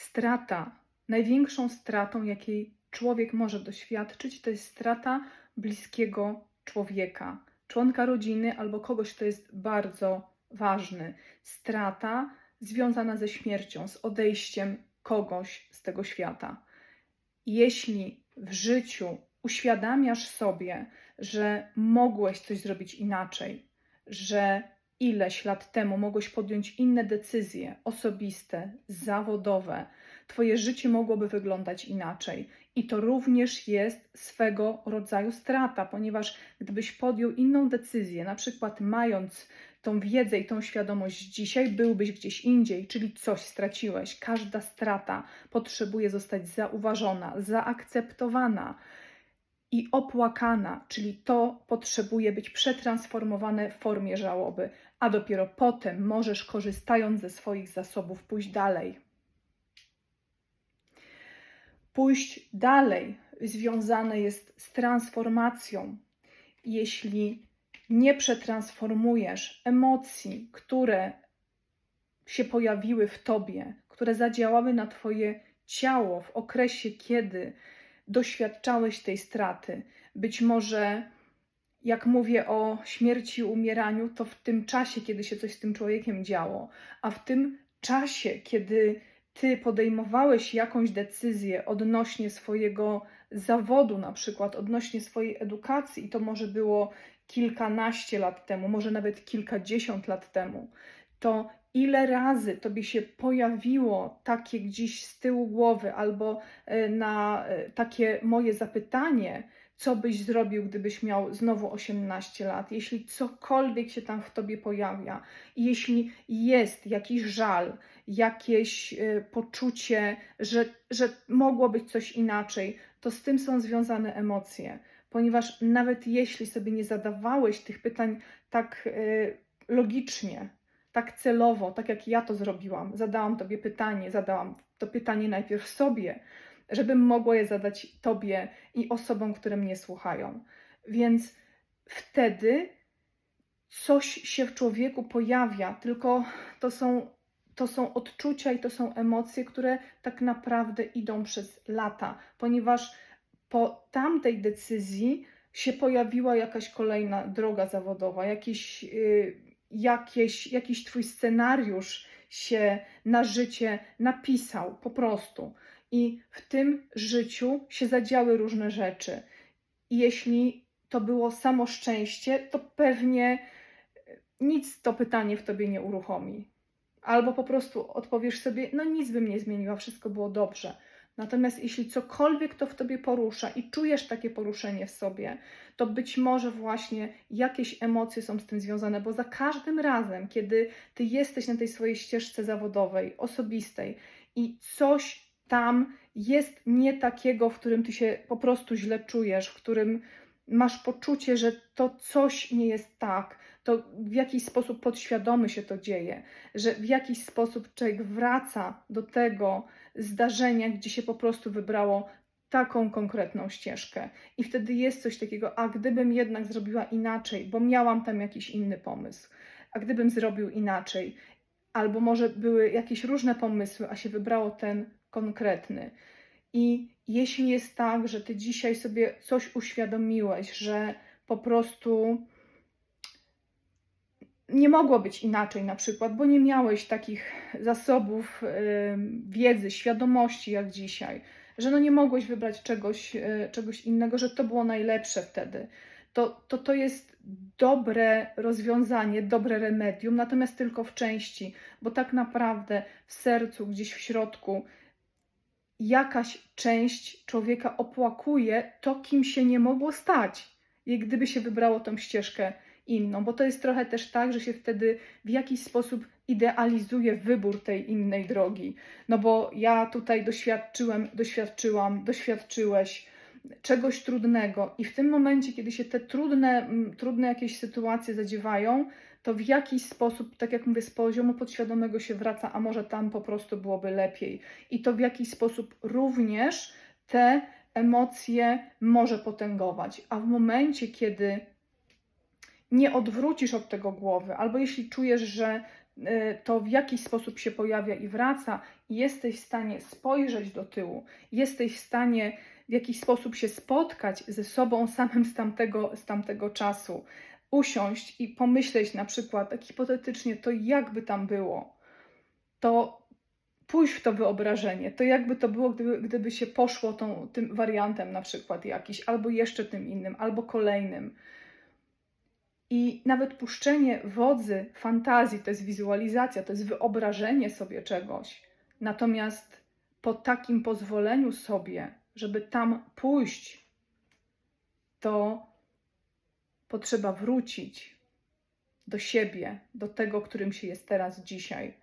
strata, największą stratą, jakiej człowiek może doświadczyć, to jest strata bliskiego człowieka, członka rodziny albo kogoś, kto jest bardzo ważny. Strata związana ze śmiercią, z odejściem kogoś z tego świata. Jeśli w życiu uświadamiasz sobie, że mogłeś coś zrobić inaczej, że ileś lat temu mogłeś podjąć inne decyzje osobiste, zawodowe, Twoje życie mogłoby wyglądać inaczej. I to również jest swego rodzaju strata, ponieważ gdybyś podjął inną decyzję, na przykład mając tą wiedzę i tą świadomość dzisiaj, byłbyś gdzieś indziej, czyli coś straciłeś. Każda strata potrzebuje zostać zauważona, zaakceptowana i opłakana, czyli to potrzebuje być przetransformowane w formie żałoby, a dopiero potem możesz, korzystając ze swoich zasobów, pójść dalej. Pójść dalej związane jest z transformacją. Jeśli nie przetransformujesz emocji, które się pojawiły w tobie, które zadziałały na twoje ciało w okresie, kiedy doświadczałeś tej straty, być może jak mówię o śmierci umieraniu, to w tym czasie, kiedy się coś z tym człowiekiem działo, a w tym czasie, kiedy ty podejmowałeś jakąś decyzję odnośnie swojego zawodu, na przykład odnośnie swojej edukacji, i to może było kilkanaście lat temu, może nawet kilkadziesiąt lat temu, to ile razy tobie się pojawiło takie gdzieś z tyłu głowy albo e, na e, takie moje zapytanie, co byś zrobił, gdybyś miał znowu 18 lat, jeśli cokolwiek się tam w tobie pojawia, jeśli jest jakiś żal, jakieś y, poczucie, że, że mogło być coś inaczej, to z tym są związane emocje. Ponieważ nawet jeśli sobie nie zadawałeś tych pytań tak logicznie, tak celowo, tak jak ja to zrobiłam, zadałam Tobie pytanie, zadałam to pytanie najpierw sobie, żebym mogła je zadać Tobie i osobom, które mnie słuchają. Więc wtedy coś się w człowieku pojawia, tylko to są, to są odczucia i to są emocje, które tak naprawdę idą przez lata, ponieważ po tamtej decyzji się pojawiła jakaś kolejna droga zawodowa, jakiś, yy, jakieś, jakiś Twój scenariusz się na życie napisał po prostu i w tym życiu się zadziały różne rzeczy. I jeśli to było samo szczęście, to pewnie nic to pytanie w tobie nie uruchomi. Albo po prostu odpowiesz sobie, no nic bym nie zmieniła, wszystko było dobrze. Natomiast jeśli cokolwiek to w tobie porusza i czujesz takie poruszenie w sobie, to być może właśnie jakieś emocje są z tym związane, bo za każdym razem, kiedy ty jesteś na tej swojej ścieżce zawodowej, osobistej i coś tam jest nie takiego, w którym ty się po prostu źle czujesz, w którym masz poczucie, że to coś nie jest tak, to w jakiś sposób podświadomy się to dzieje, że w jakiś sposób człowiek wraca do tego zdarzenia, gdzie się po prostu wybrało taką konkretną ścieżkę. I wtedy jest coś takiego, a gdybym jednak zrobiła inaczej, bo miałam tam jakiś inny pomysł, a gdybym zrobił inaczej, albo może były jakieś różne pomysły, a się wybrało ten konkretny. I jeśli jest tak, że ty dzisiaj sobie coś uświadomiłeś, że po prostu nie mogło być inaczej, na przykład, bo nie miałeś takich zasobów wiedzy, świadomości jak dzisiaj, że no nie mogłeś wybrać czegoś, y, czegoś innego, że to było najlepsze wtedy, to, to to jest dobre rozwiązanie, dobre remedium, natomiast tylko w części, bo tak naprawdę w sercu, gdzieś w środku jakaś część człowieka opłakuje to, kim się nie mogło stać, jak gdyby się wybrało tą ścieżkę inną, bo to jest trochę też tak, że się wtedy w jakiś sposób idealizuje wybór tej innej drogi. No bo ja tutaj doświadczyłem, doświadczyłam, doświadczyłeś czegoś trudnego i w tym momencie, kiedy się te trudne, trudne jakieś sytuacje zadziewają, to w jakiś sposób, tak jak mówię, z poziomu podświadomego się wraca, a może tam po prostu byłoby lepiej. I to w jakiś sposób również te emocje może potęgować. A w momencie, kiedy nie odwrócisz od tego głowy, albo jeśli czujesz, że y, to w jakiś sposób się pojawia i wraca, i jesteś w stanie spojrzeć do tyłu, jesteś w stanie w jakiś sposób się spotkać ze sobą samym z tamtego, z tamtego czasu, usiąść i pomyśleć na przykład tak hipotetycznie, to jakby tam było, to pójść w to wyobrażenie, to jakby to było, gdyby, gdyby się poszło tą, tym wariantem na przykład jakiś, albo jeszcze tym innym, albo kolejnym. I nawet puszczenie wodzy fantazji to jest wizualizacja, to jest wyobrażenie sobie czegoś. Natomiast po takim pozwoleniu sobie, żeby tam pójść, to potrzeba wrócić do siebie, do tego, którym się jest teraz, dzisiaj.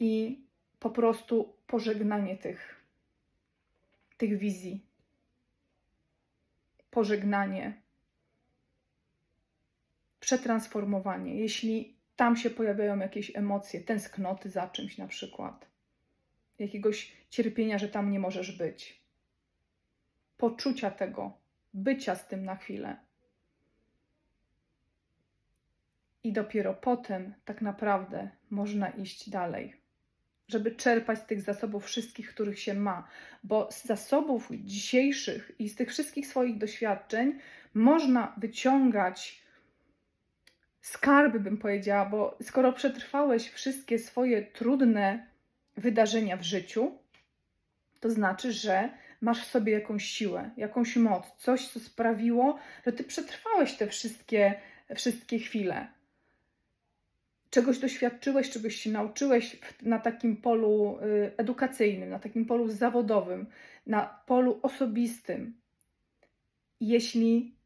I po prostu pożegnanie tych, tych wizji. Pożegnanie przetransformowanie, jeśli tam się pojawiają jakieś emocje, tęsknoty za czymś na przykład, jakiegoś cierpienia, że tam nie możesz być, poczucia tego, bycia z tym na chwilę. I dopiero potem tak naprawdę można iść dalej, żeby czerpać z tych zasobów wszystkich, których się ma, bo z zasobów dzisiejszych i z tych wszystkich swoich doświadczeń można wyciągać skarby, bym powiedziała, bo skoro przetrwałeś wszystkie swoje trudne wydarzenia w życiu, to znaczy, że masz w sobie jakąś siłę, jakąś moc, coś, co sprawiło, że ty przetrwałeś te wszystkie, wszystkie chwile. Czegoś doświadczyłeś, czegoś się nauczyłeś na takim polu y, edukacyjnym, na takim polu zawodowym, na polu osobistym. Jeśli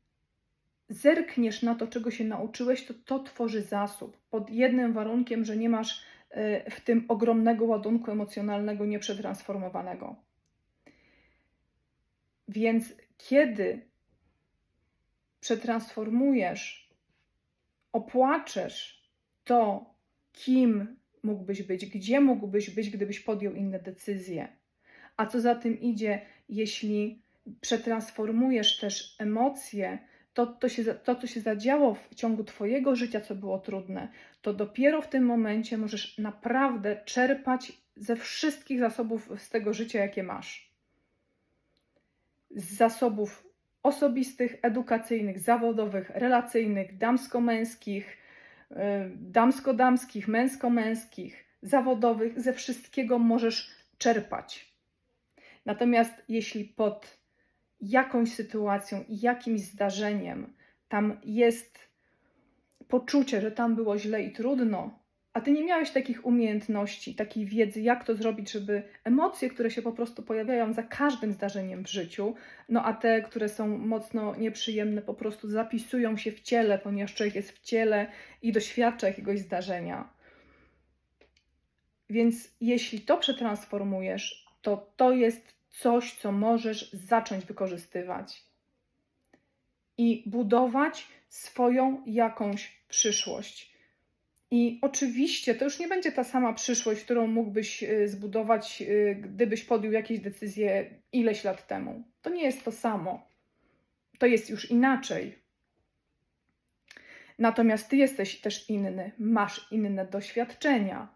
zerkniesz na to, czego się nauczyłeś, to to tworzy zasób. Pod jednym warunkiem, że nie masz e, w tym ogromnego ładunku emocjonalnego nieprzetransformowanego. Więc kiedy przetransformujesz, opłaczesz to, kim mógłbyś być, gdzie mógłbyś być, gdybyś podjął inne decyzje, a co za tym idzie, jeśli przetransformujesz też emocje, to, to, się, to, co się zadziało w ciągu Twojego życia, co było trudne, to dopiero w tym momencie możesz naprawdę czerpać ze wszystkich zasobów z tego życia, jakie masz. Z zasobów osobistych, edukacyjnych, zawodowych, relacyjnych, damsko-męskich, y, damsko-damskich, męsko-męskich, zawodowych, ze wszystkiego możesz czerpać. Natomiast jeśli pod jakąś sytuacją i jakimś zdarzeniem, tam jest poczucie, że tam było źle i trudno, a ty nie miałeś takich umiejętności, takiej wiedzy, jak to zrobić, żeby emocje, które się po prostu pojawiają za każdym zdarzeniem w życiu, no a te, które są mocno nieprzyjemne, po prostu zapisują się w ciele, ponieważ człowiek jest w ciele i doświadcza jakiegoś zdarzenia. Więc jeśli to przetransformujesz, to to jest coś, co możesz zacząć wykorzystywać i budować swoją jakąś przyszłość. I oczywiście to już nie będzie ta sama przyszłość, którą mógłbyś y, zbudować, y, gdybyś podjął jakieś decyzje ileś lat temu. To nie jest to samo. To jest już inaczej. Natomiast ty jesteś też inny, masz inne doświadczenia,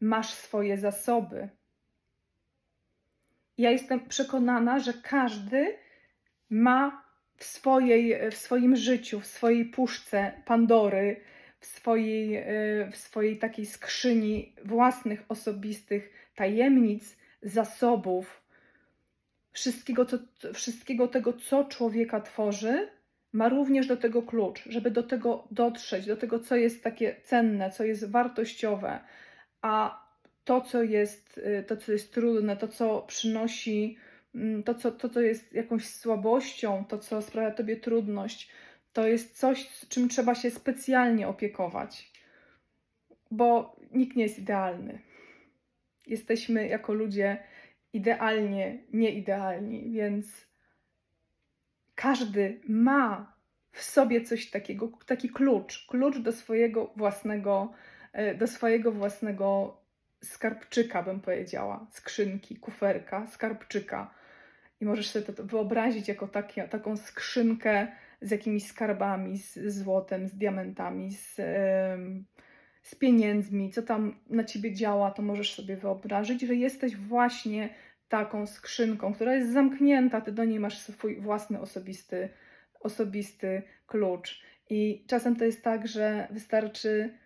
masz swoje zasoby, ja jestem przekonana, że każdy ma w, swojej, w swoim życiu, w swojej puszce Pandory, w swojej, e, w swojej takiej skrzyni własnych osobistych tajemnic, zasobów, wszystkiego, co, wszystkiego tego, co człowieka tworzy, ma również do tego klucz, żeby do tego dotrzeć, do tego, co jest takie cenne, co jest wartościowe. A to, co jest, y, to, co jest trudne, to, co przynosi, mm, to co, to, co jest jakąś słabością, to, co sprawia tobie trudność, to jest coś, czym trzeba się specjalnie opiekować, bo nikt nie jest idealny. Jesteśmy jako ludzie idealnie nieidealni, więc każdy ma w sobie coś takiego, taki klucz, klucz do swojego własnego, y, do swojego własnego skarbczyka, bym powiedziała, skrzynki, kuferka, skarbczyka. I możesz sobie to wyobrazić jako taką skrzynkę z jakimiś skarbami, z złotem, z diamentami, z, z pieniędzmi, co tam na ciebie działa, to możesz sobie wyobrazić, że jesteś właśnie taką skrzynką, która jest zamknięta, ty do niej masz swój własny osobisty, osobisty klucz. I czasem to jest tak, że wystarczy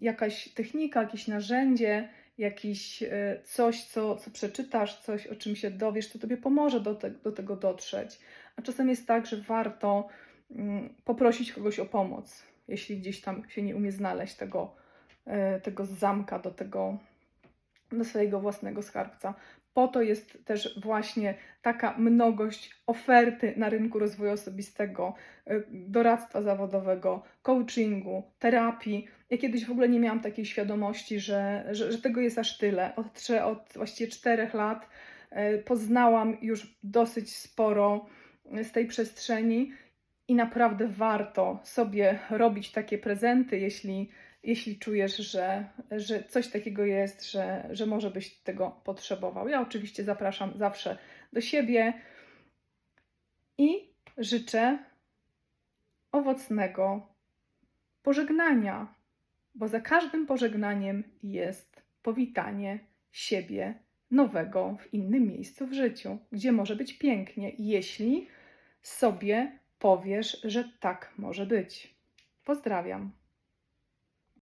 jakaś technika, jakieś narzędzie, jakiś e, coś, co, co przeczytasz, coś, o czym się dowiesz, co tobie pomoże do, te, do tego dotrzeć. A czasem jest tak, że warto mm, poprosić kogoś o pomoc, jeśli gdzieś tam się nie umie znaleźć tego, e, tego zamka do tego, do swojego własnego skarbca. Po to jest też właśnie taka mnogość oferty na rynku rozwoju osobistego, y, doradztwa zawodowego, coachingu, terapii. Ja kiedyś w ogóle nie miałam takiej świadomości, że, że, że tego jest aż tyle. Od, trze- od właściwie czterech lat y, poznałam już dosyć sporo y, z tej przestrzeni i naprawdę warto sobie robić takie prezenty, jeśli jeśli czujesz, że, że coś takiego jest, że, że może byś tego potrzebował. Ja oczywiście zapraszam zawsze do siebie i życzę owocnego pożegnania, bo za każdym pożegnaniem jest powitanie siebie nowego w innym miejscu w życiu, gdzie może być pięknie, jeśli sobie powiesz, że tak może być. Pozdrawiam.